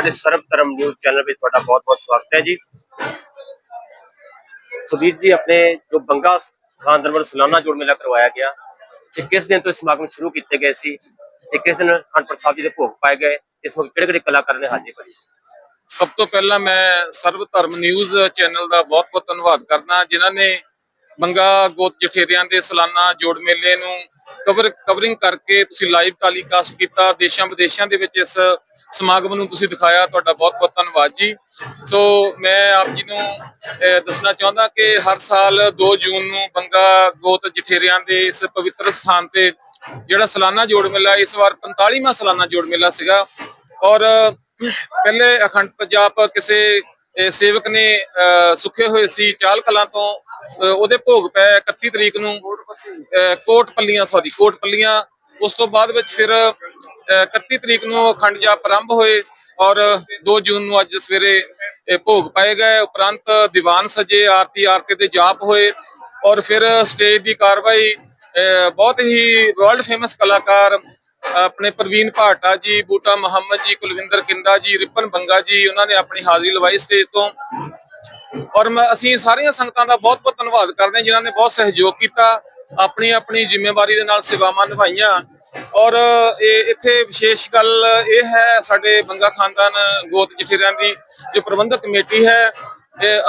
ਤੋਂ ਸਰਬ ਧਰਮ ਨਿਊਜ਼ ਚੈਨਲ ਵਿੱਚ ਤੁਹਾਡਾ ਬਹੁਤ-ਬਹੁਤ ਸਵਾਗਤ ਹੈ ਜੀ। ਸੁਬੀਰ ਜੀ, ਆਪਣੇ ਜੋ ਬੰਗਾ ਖਾਨਦਾਨ ਵੱਲੋਂ ਸਾਲਾਨਾ ਜੋੜ ਮੇਲਾ ਕਰਵਾਇਆ ਗਿਆ ਤੇ ਕਿਸ ਦਿਨ ਤੋਂ ਇਹ ਸਮਾਗਮ ਸ਼ੁਰੂ ਕੀਤੇ ਗਏ ਸੀ ਤੇ ਕਿਸ ਦਿਨ ਅਖੰਡ ਸਾਹਿਬ ਜੀ ਦੇ ਭੋਗ ਪਾਏ ਗਏ, ਇਸ ਵਕਤ ਕਿਹੜੇ ਕਿਹੜੇ ਕਲਾਕਾਰ ਨੇ ਹਾਜ਼ਰੀ ਭਰੀ? ਸਭ ਤੋਂ ਪਹਿਲਾਂ ਮੈਂ ਸਰਵ ਧਰਮ ਨਿਊਜ਼ ਚੈਨਲ ਦਾ ਬਹੁਤ-ਬਹੁਤ ਧੰਨਵਾਦ ਕਰਦਾ, ਜਿਨ੍ਹਾਂ ਨੇ ਬੰਗਾ ਗੋਤ ਜਠੇਰਿਆਂ ਦੇ ਸਾਲਾਨਾ ਜੋੜ ਮੇਲੇ ਨੂੰ ਕਵਰ ਕਵਰਿੰਗ ਕਰਕੇ ਤੁਸੀਂ ਲਾਈਵ ਟੈਲੀਕਾਸਟ ਕੀਤਾ ਦੇਸ਼ਾਂ ਵਿਦੇਸ਼ਾਂ ਦੇ ਵਿੱਚ ਇਸ ਸਮਾਗਮ ਨੂੰ ਤੁਸੀਂ ਦਿਖਾਇਆ ਤੁਹਾਡਾ ਬਹੁਤ-ਬਹੁਤ ਧੰਨਵਾਦ ਜੀ। ਸੋ ਮੈਂ ਆਪ ਜੀ ਨੂੰ ਦੱਸਣਾ ਚਾਹੁੰਦਾ ਕਿ ਹਰ ਸਾਲ 2 ਜੂਨ ਨੂੰ ਬੰਗਾ ਗੋਤ ਜਠੇਰਿਆਂ ਦੇ ਇਸ ਪਵਿੱਤਰ ਸਥਾਨ ਤੇ ਜਿਹੜਾ ਸਾਲਾਨਾ ਜੋੜ ਮੇਲਾ ਇਸ ਵਾਰ 45ਵਾਂ ਸਾਲਾਨਾ ਜੋੜ ਮੇਲਾ ਸੀਗਾ। ਔਰ ਪਹਿਲੇ ਅਖੰਡ ਪੰਜਾਬ ਕਿਸੇ ਸੇਵਕ ਨੇ ਅਹ, ਸੁੱਖੇ ਹੋਏ ਸੀ ਚਾਲ ਕਲਾਂ ਤੋਂ ਉਹਦੇ ਭੋਗ ਪਏ 31 ਤਰੀਕ ਨੂੰ ਕੋਟ ਪੱਲੀਆਂ ਸੌਰੀ ਕੋਟ ਪੱਲੀਆਂ ਉਸ ਤੋਂ ਬਾਅਦ ਵਿੱਚ ਫਿਰ ਅਹ, 31 ਤਰੀਕ ਨੂੰ ਅਖੰਡ ਜਾਪ ਆਰੰਭ ਹੋਏ ਔਰ 2 ਜੂਨ ਨੂੰ ਅੱਜ ਸਵੇਰੇ ਭੋਗ ਪਾਏ ਗਏ। ਉਪਰੰਤ ਦੀਵਾਨ ਸਜੇ ਆਰਤੀ ਆਰਤੀ ਤੇ ਜਾਪ ਹੋਏ ਔਰ ਫਿਰ ਸਟੇਜ ਦੀ ਕਾਰਵਾਈ ਅਹ, ਬਹੁਤ ਹੀ ਵਰਲਡ ਫੇਮਸ ਕਲਾਕਾਰ ਆਪਣੇ ਪ੍ਰਵੀਨ ਭਾਟਾ ਜੀ ਬੂਟਾ ਮੁਹੰਮਦ ਜੀ ਕੁਲਵਿੰਦਰ ਕਿੰਦਾ ਜੀ ਰਿਪਨ ਬੰਗਾ ਜੀ ਉਹਨਾਂ ਨੇ ਆਪਣੀ ਹਾਜ਼ਰੀ ਲਵਾਈ ਸਟੇਜ ਤੋਂ। ਔਰ ਮੈਂ ਅਸੀਂ ਸਾਰੀਆਂ ਸੰਗਤਾਂ ਦਾ ਬਹੁਤ ਬਹੁਤ ਧੰਨਵਾਦ ਕਰਦੇ ਹਾਂ ਜਿਨ੍ਹਾਂ ਨੇ ਬਹੁਤ ਸਹਿਯੋਗ ਕੀਤਾ, ਆਪਣੀ ਆਪਣੀ ਜ਼ਿੰਮੇਵਾਰੀ ਦੇ ਨਾਲ ਸੇਵਾਵਾਂ ਨਿਭਾਈਆਂ। ਔਰ ਇਹ ਇੱਥੇ ਵਿਸ਼ੇਸ਼ ਗੱਲ ਇਹ ਹੈ, ਸਾਡੇ ਬੰਗਾ ਖਾਨਦਾਨ ਗੋਤ ਜਠੇਰਿਆਂ ਦੀ ਜੋ ਪ੍ਰਬੰਧਕ ਕਮੇਟੀ ਹੈ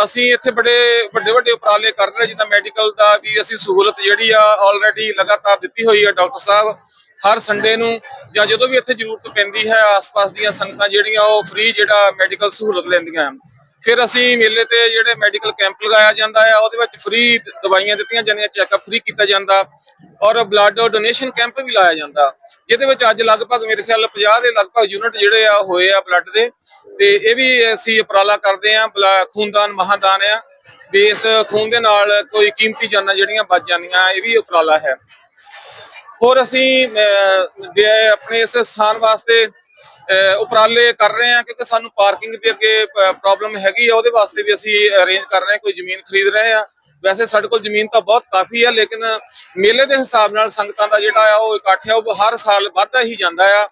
ਅਸੀਂ ਇੱਥੇ ਬੜੇ ਵੱਡੇ ਵੱਡੇ ਉਪਰਾਲੇ ਕਰ ਰਹੇ ਜਿੱਦਾਂ ਮੈਡੀਕਲ ਦਾ ਵੀ ਅਸੀਂ ਸਹੂਲਤ ਜਿਹੜੀ ਆ ਆਲਰੇਡੀ ਲਗਾਤਾਰ ਦਿੱਤੀ ਹੋਈ ਹੈ ਡਾਕਟਰ ਸਾਹਿਬ, ਹਰ ਸੰਡੇ ਨੂੰ ਜਾਂ ਜਦੋਂ ਵੀ ਇੱਥੇ ਜ਼ਰੂਰਤ ਪੈਂਦੀ ਹੈ, ਆਸ-ਪਾਸ ਦੀਆਂ ਸੰਗਤਾਂ ਜਿਹੜੀਆਂ ਉਹ ਫ੍ਰੀ ਜਿਹੜਾ ਮੈਡੀਕਲ ਸਹੂਲਤ ਲੈਂਦੀਆਂ। ਹਨ ਫਿਰ ਅਸੀਂ ਮੇਲੇ ਤੇ ਜਿਹੜੇ ਮੈਡੀਕਲ ਕੈਂਪ ਲਗਾਇਆ ਜਾਂਦਾ ਆ, ਉਹਦੇ ਵਿੱਚ ਫ੍ਰੀ ਦਵਾਈਆਂ ਦਿੱਤੀਆਂ ਜਾਂਦੀਆਂ ਚੈੱਕਅਪ ਫ੍ਰੀ ਕੀਤਾ ਜਾਂਦਾ ਔਰ ਬਲੱਡ ਡੋਨੇਸ਼ਨ ਕੈਂਪ ਵੀ ਲਾਇਆ ਜਾਂਦਾ, ਜਿਹਦੇ ਵਿੱਚ ਅੱਜ ਲਗਭਗ ਮੇਰੇ ਖਿਆਲ 50 ਦੇ ਲਗਭਗ ਯੂਨਿਟ ਜਿਹੜੇ ਆ, ਹੋਏ ਆ ਬਲੱਡ ਦੇ, ਤੇ ਇਹ ਵੀ ਅਸੀਂ ਉਪਰਾਲਾ ਕਰਦੇ ਆ ਖੂਨਦਾਨ, ਮਹਾਦਾਨ ਆ, ਵੀ ਇਸ ਖੂਨ ਦੇ ਨਾਲ ਕੋਈ ਕੀਮਤੀ ਜਾਨਾਂ ਜਿਹੜੀਆਂ ਬਚ ਜਾਂਦੀਆਂ, ਇਹ ਵੀ ਉਪਰਾਲਾ ਹੈ। ਹੋਰ ਅਸੀਂ ਆਪਣੇ ਇਸ ਸਥਾਨ ਵਾਸਤੇ ਉਪਰਾਲੇ ਕਰ ਰਹੇ ਹਾਂ ਕਿਉਂਕਿ ਸਾਨੂੰ ਪਾਰਕਿੰਗ ਦੀ ਅੱਗੇ ਪ੍ਰੋਬਲਮ ਹੈਗੀ ਆ, ਉਹਦੇ ਵਾਸਤੇ ਵੀ ਅਸੀਂ ਅਰੇਂਜ ਕਰ ਰਹੇ ਹਾਂ, ਕੋਈ ਜ਼ਮੀਨ ਖਰੀਦ ਰਹੇ ਹਾਂ। ਵੈਸੇ ਸਾਡੇ ਕੋਲ ਜ਼ਮੀਨ ਤਾਂ ਬਹੁਤ ਕਾਫੀ ਆ, ਲੇਕਿਨ ਮੇਲੇ ਦੇ ਹਿਸਾਬ ਨਾਲ ਸੰਗਤਾਂ ਦਾ ਜਿਹੜਾ ਆ, ਉਹ ਇਕੱਠ ਆ, ਉਹ ਹਰ ਸਾਲ ਵੱਧਦਾ ਹੀ ਜਾਂਦਾ ਆ।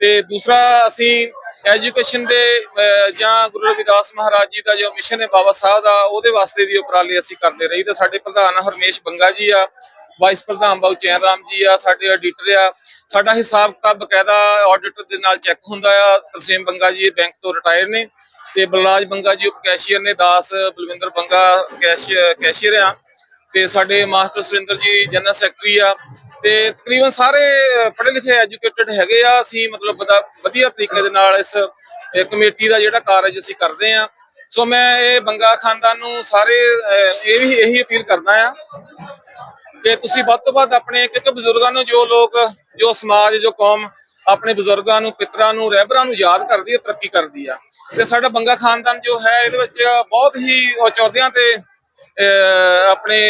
ਤੇ ਦੂਸਰਾ, ਅਸੀਂ ਐਜੂਕੇਸ਼ਨ ਦੇ ਜਾਂ ਗੁਰੂ ਰਵਿਦਾਸ ਮਹਾਰਾਜ ਜੀ ਦਾ ਜੋ ਮਿਸ਼ਨ ਹੈ ਬਾਬਾ ਸਾਹਿਬ ਦਾ, ਉਹਦੇ ਵਾਸਤੇ ਵੀ ਉਪਰਾਲੇ ਅਸੀਂ ਕਰਦੇ ਰਹੀ ਤੇ ਸਾਡੇ ਪ੍ਰਧਾਨ ਹਰਮੇਸ਼ ਬੰਗਾ ਜੀ ਆ ਵਾਈਸ ਪ੍ਰਧਾਨ ਬਾਬੂ ਚੈਨ ਰਾਮ ਜੀ ਆ, ਸਾਡੇ ਐਡੀਟਰ ਆ। ਸਾਡਾ ਹਿਸਾਬ ਕਿਤਾਬ ਬਕਾਇਦਾ ਆਡਿਟ ਦੇ ਨਾਲ ਚੈੱਕ ਹੁੰਦਾ ਆ। ਤਰਸੇਮ ਬੰਗਾ ਜੀ ਬੈਂਕ ਤੋਂ ਰਿਟਾਇਰ ਨੇ ਤੇ ਬਲਰਾਜ ਬੰਗਾ ਜੀ ਉਪ ਕੈਸ਼ੀਅਰ ਨੇ, ਦਾਸ ਬਲਵਿੰਦਰ ਬੰਗਾ ਕੈਸ਼ੀਅਰ ਆ। ਤੇ ਸਾਡੇ ਮਾਸਟਰ ਸੁਰਿੰਦਰ ਜੀ ਜਨਰਲ ਸੈਕਟਰੀ ਆ। ਤੇ ਤਕਰੀਬਨ ਸਾਰੇ ਪੜ੍ਹੇ ਲਿਖੇ ਐਜੂਕੇਟਡ ਹੈਗੇ ਆ। ਅਸੀਂ ਮਤਲਬ ਵਧੀਆ ਤਰੀਕੇ ਦੇ ਨਾਲ ਇਸ ਕਮੇਟੀ ਦਾ ਜਿਹੜਾ ਕਾਰਜ ਅਸੀਂ ਕਰਦੇ ਆ। ਸੋ ਮੈਂ ਇਹ ਬੰਗਾ ਖਾਨਦਾਨ ਨੂੰ ਸਾਰੇ ਇਹ ਵੀ ਇਹੀ ਅਪੀਲ ਕਰਦਾ ਆ ਕਿ ਤੁਸੀਂ ਵੱਧ ਤੋਂ ਵੱਧ ਆਪਣੇ ਕਿਉਂਕਿ ਬਜ਼ੁਰਗਾਂ ਨੂੰ ਜੋ ਲੋਕ ਜੋ ਸਮਾਜ ਜੋ ਕੌਮ ਆਪਣੇ ਬਜ਼ੁਰਗਾਂ ਨੂੰ ਪਿਤਰਾਂ ਨੂੰ ਰਹਿਬਰਾਂ ਨੂੰ ਯਾਦ ਕਰਦੀ ਹੈ ਤਰੱਕੀ ਕਰਦੀ ਆ। ਤੇ ਸਾਡਾ ਬੰਗਾ ਖਾਨਦਾਨ ਜੋ ਹੈ ਇਹਦੇ ਵਿੱਚ ਬਹੁਤ ਹੀ ਉਹ ਤੇ ਆਪਣੇ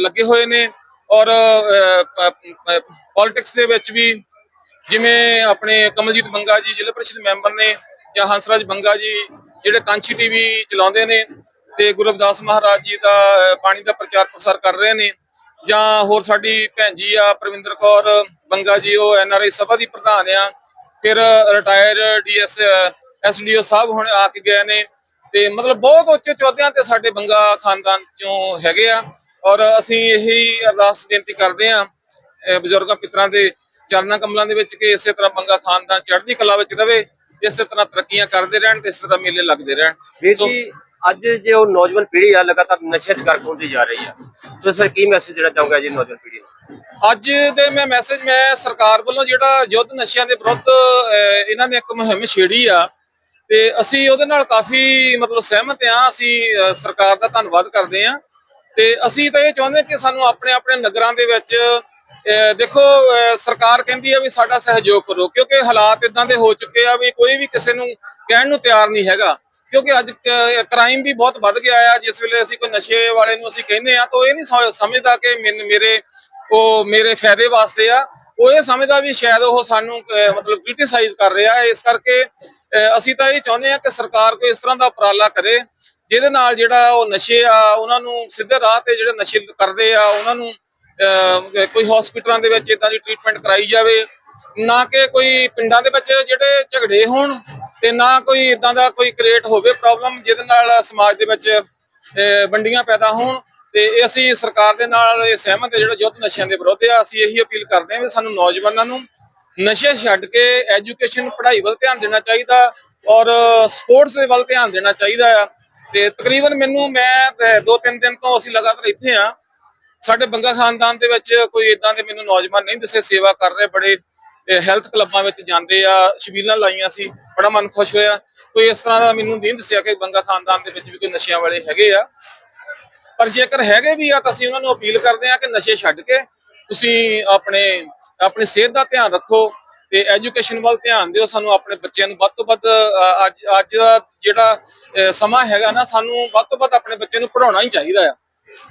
ਲੱਗੇ ਹੋਏ ਨੇ। ਔਰ ਪੋਲਿਟਿਕਸ ਦੇ ਵਿੱਚ ਵੀ ਜਿਵੇਂ ਆਪਣੇ ਕਮਲਜੀਤ ਬੰਗਾ ਜੀ ਜ਼ਿਲ੍ਹਾ ਪ੍ਰੀਸ਼ਦ ਮੈਂਬਰ ਨੇ ਜਾਂ ਹੰਸਰਾਜ ਬੰਗਾ ਜੀ ਜਿਹੜੇ ਕਾਂਚੀ ਟੀਵੀ ਚਲਾਉਂਦੇ ਨੇ ਤੇ ਗੁਰੂ ਰਵਿਦਾਸ ਮਹਾਰਾਜ ਜੀ ਦਾ ਅਹ, ਬਾਣੀ ਦਾ ਪ੍ਰਚਾਰ ਪ੍ਰਸਾਰ ਕਰ ਰਹੇ ਨੇ। ਜਾਂ ਹੋਰ ਸਾਡੀ ਭੈਣ ਜੀ ਆ ਪ੍ਰਵਿੰਦਰ ਕੌਰ ਬੰਗਾ ਜੀ ਉਹ ਐਨਆਰਆਈ ਸਭਾ ਦੀ ਪ੍ਰਧਾਨ ਆ। ਫਿਰ ਰਿਟਾਇਰ ਡੀਐਸ ਐਸਡੀਓ ਸਾਹਿਬ ਹੁਣ ਆ ਕੇ ਗਏ ਨੇ। ਤੇ ਮਤਲਬ ਬਹੁਤ ਉੱਚੇ ਚੌਧਿਆਂ ਤੇ ਸਾਡੇ ਬੰਗਾ ਖਾਨਦਾਨ ਚੋਂ ਹੈਗੇ ਆ। ਔਰ ਅਸੀਂ ਇਹੀ ਅਰਦਾਸ ਬੇਨਤੀ ਕਰਦੇ ਆ ਬਜ਼ੁਰਗਾਂ ਪਿਤਰਾਂ ਦੇ ਚਰਨਾਂ ਕਮਲਾਂ ਦੇ ਵਿੱਚ ਕਿ ਇਸੇ ਤਰ੍ਹਾਂ ਬੰਗਾ ਖਾਨਦਾਨ ਚੜ੍ਹਦੀ ਕਲਾ ਵਿੱਚ ਰਵੇ ਇਸੇ ਤਰ੍ਹਾਂ ਤਰੱਕੀਆਂ ਕਰਦੇ ਰਹਿਣ ਤੇ ਇਸੇ ਤਰ੍ਹਾਂ ਮੇਲੇ ਲੱਗਦੇ ਰਹਿਣ। ਵੀਰ ਜੀ ਅੱਜ ਜੋ ਨੌਜਵਾਨ ਪੀੜ੍ਹੀ ਆ, ਲਗਾਤਾਰ ਨਸ਼ੇ ਦੀ ਗਰਕ ਹੁੰਦੀ ਜਾ ਰਹੀ ਆ। ਸੋ ਇਸ ਵਾਰ ਕੀ ਮੈਸੇਜ ਦੇਣਾ ਚਾਹੋਗੇ ਜੀ ਨੌਜਵਾਨ ਪੀੜ੍ਹੀ ਨੂੰ? ਅੱਜ ਦੇ ਮੈਂ ਮੈਸੇਜ ਮੈਂ ਸਰਕਾਰ ਵੱਲੋਂ ਜਿਹੜਾ ਯੁੱਧ ਨਸ਼ਿਆਂ ਦੇ ਵਿਰੁੱਧ ਇਹਨਾਂ ਨੇ ਇੱਕ ਮੁਹਿੰਮ ਛੇੜੀ ਆ, ਤੇ ਅਸੀਂ ਉਹਦੇ ਨਾਲ ਕਾਫੀ ਮਤਲਬ ਸਹਿਮਤ ਆ, ਅਸੀਂ ਸਰਕਾਰ ਦਾ ਧੰਨਵਾਦ ਕਰਦੇ ਆ। ਤੇ ਅਸੀਂ ਤਾਂ ਇਹ ਚਾਹੁੰਦੇ ਕਿ ਸਾਨੂੰ ਆਪਣੇ ਆਪਣੇ ਨਗਰਾਂ ਦੇ ਵਿੱਚ ਦੇਖੋ ਸਰਕਾਰ ਕਹਿੰਦੀ ਆ ਵੀ ਸਾਡਾ ਸਹਿਯੋਗ ਕਰੋ, ਕਿਉਂਕਿ ਹਾਲਾਤ ਇਦਾਂ ਦੇ ਹੋ ਚੁੱਕੇ ਆ ਵੀ ਕੋਈ ਵੀ ਕਿਸੇ ਨੂੰ ਕਹਿਣ ਨੂੰ ਤਿਆਰ ਨਹੀਂ ਹੈਗਾ। ਕਿਉਂਕਿ ਅੱਜ ਕ੍ਰਾਈਮ ਵੀ ਬਹੁਤ ਵੱਧ ਗਿਆ ਆ ਜਿਸ ਵੇਲੇ ਅਸੀਂ ਕੋਈ ਨਸ਼ੇ ਵਾਲੇ ਨੂੰ ਅਸੀਂ ਕਹਿੰਦੇ ਆ ਤਾਂ ਇਹ ਨਹੀਂ ਸਮਝਦਾ ਕਿ ਮੇਰੇ ਉਹ ਮੇਰੇ ਫਾਇਦੇ ਵਾਸਤੇ ਆ। ਉਹ ਇਹ ਸਮਝਦਾ ਵੀ ਸ਼ਾਇਦ ਉਹ ਸਾਨੂੰ ਮਤਲਬ ਕ੍ਰਿਟਿਸਾਈਜ਼ ਕਰ ਰਿਹਾ ਹੈ। ਇਸ ਕਰਕੇ ਅਸੀਂ ਤਾਂ ਇਹ ਚਾਹੁੰਦੇ ਆ ਕਿ ਸਰਕਾਰ ਕੋਈ ਇਸ ਤਰ੍ਹਾਂ ਦਾ ਉਪਰਾਲਾ ਕਰੇ ਜਿਹਦੇ ਨਾਲ ਜਿਹੜਾ ਉਹ ਨਸ਼ੇ ਆ ਉਹਨਾਂ ਨੂੰ ਸਿੱਧੇ ਰਾਹ ਤੇ ਜਿਹੜੇ ਨਸ਼ੇ ਕਰਦੇ ਆ ਉਹਨਾਂ ਨੂੰ ਅਹ, ਕੋਈ ਹਸਪੀਟਲਾਂ ਦੇ ਵਿੱਚ ਇਦਾਂ ਦੀ ਟ੍ਰੀਟਮੈਂਟ ਕਰਾਈ ਜਾਵੇ। ਨਾ ਕਿ ਕੋਈ ਪਿੰਡਾਂ ਦੇ ਵਿੱਚ ਜਿਹੜੇ ਝਗੜੇ ਹੋਣ ਤੇ ਨਾ ਕੋਈ ਇਦਾਂ ਦਾ ਕੋਈ ਕ੍ਰੀਏਟ ਹੋਵੇ ਪ੍ਰੋਬਲਮ ਜਿਹਦੇ ਨਾਲ ਸਮਾਜ ਦੇ ਵਿੱਚ ਵੰਡੀਆਂ ਪੈਦਾ ਹੋਣ ਤੇ ਅਸੀਂ ਸਰਕਾਰ ਦੇ ਨਾਲ ਇਹ ਸਹਿਮਤ ਹੈ ਜਿਹੜਾ ਯੁੱਧ ਨਸ਼ਿਆਂ ਦੇ ਵਿਰੁੱਧ ਆ, ਅਸੀਂ ਇਹੀ ਅਪੀਲ ਕਰਦੇ ਹਾਂ ਵੀ ਸਾਨੂੰ ਨੌਜਵਾਨਾਂ ਨੂੰ ਨਸ਼ੇ ਛੱਡ ਕੇ ਐਜੂਕੇਸ਼ਨ ਪੜ੍ਹਾਈ ਵੱਲ ਧਿਆਨ ਦੇਣਾ ਚਾਹੀਦਾ ਔਰ ਸਪੋਰਟਸ ਦੇ ਵੱਲ ਧਿਆਨ ਦੇਣਾ ਚਾਹੀਦਾ ਆ। ਤੇ ਤਕਰੀਬਨ ਮੈਨੂੰ ਮੈਂ ਦੋ ਤਿੰਨ ਦਿਨ ਤੋਂ ਅਸੀਂ ਲਗਾਤਾਰ ਇੱਥੇ ਆ ਸਾਡੇ ਬੰਗਾ ਖਾਨਦਾਨ ਦੇ ਵਿੱਚ ਕੋਈ ਇਦਾਂ ਦੇ ਮੈਨੂੰ ਨੌਜਵਾਨ ਨਹੀਂ ਦਿਸੇ, ਸੇਵਾ ਕਰ ਰਹੇ, ਬੜੇ ਹੈਲਥ ਕਲੱਬਾਂ ਵਿੱਚ ਜਾਂਦੇ ਆ, ਸ਼ਬੀਲਾਂ ਲਾਈਆਂ ਸੀ। ਬੜਾ ਮਨ ਖੁਸ਼ ਹੋਇਆ। ਕੋਈ ਇਸ ਤਰ੍ਹਾਂ ਦਾ ਮੈਨੂੰ ਨਹੀਂ ਦੱਸਿਆ ਕਿ ਬੰਗਾ ਖਾਨਦਾਨ ਦੇ ਵਿੱਚ ਵੀ ਕੋਈ ਨਸ਼ਿਆਂ ਵਾਲੇ ਹੈਗੇ ਆ। ਪਰ ਜੇਕਰ ਹੈਗੇ ਵੀ ਆ, ਤਾਂ ਅਸੀਂ ਉਹਨਾਂ ਨੂੰ ਅਪੀਲ ਕਰਦੇ ਆ ਕਿ ਨਸ਼ੇ ਛੱਡ ਕੇ ਤੁਸੀਂ ਆਪਣੇ, ਆਪਣੀ ਸਿਹਤ ਦਾ ਧਿਆਨ ਰੱਖੋ ਤੇ ਐਜੂਕੇਸ਼ਨ ਵੱਲ ਧਿਆਨ ਦਿਓ। ਸਾਨੂੰ ਆਪਣੇ ਬੱਚਿਆਂ ਨੂੰ ਵੱਧ ਤੋਂ ਵੱਧ ਅੱਜ ਅੱਜ ਦਾ ਜਿਹੜਾ ਸਮਾਂ ਹੈਗਾ ਨਾ, ਸਾਨੂੰ ਵੱਧ ਤੋਂ ਵੱਧ ਆਪਣੇ ਬੱਚੇ ਨੂੰ ਪੜਾਉਣਾ ਹੀ ਚਾਹੀਦਾ ਆ।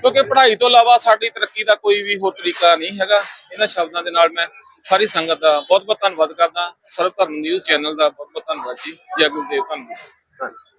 ਕਿਉਂਕਿ ਪੜ੍ਹਾਈ ਤੋਂ ਇਲਾਵਾ ਸਾਡੀ ਤਰੱਕੀ ਦਾ ਕੋਈ ਵੀ ਹੋਰ ਤਰੀਕਾ ਨਹੀਂ ਹੈਗਾ। ਇਹਨਾਂ ਸ਼ਬਦਾਂ ਦੇ ਨਾਲ ਮੈਂ ਸਾਰੀ ਸੰਗਤ ਦਾ ਬਹੁਤ ਬਹੁਤ ਧੰਨਵਾਦ ਕਰਦਾ। ਸਰਵ ਧਰਮ ਨਿਊਜ਼ ਚੈਨਲ ਦਾ ਬਹੁਤ ਬਹੁਤ ਧੰਨਵਾਦ ਜੀ। ਜੈ ਗੁਰਦੇਵ ਧੰਨਵਾਦ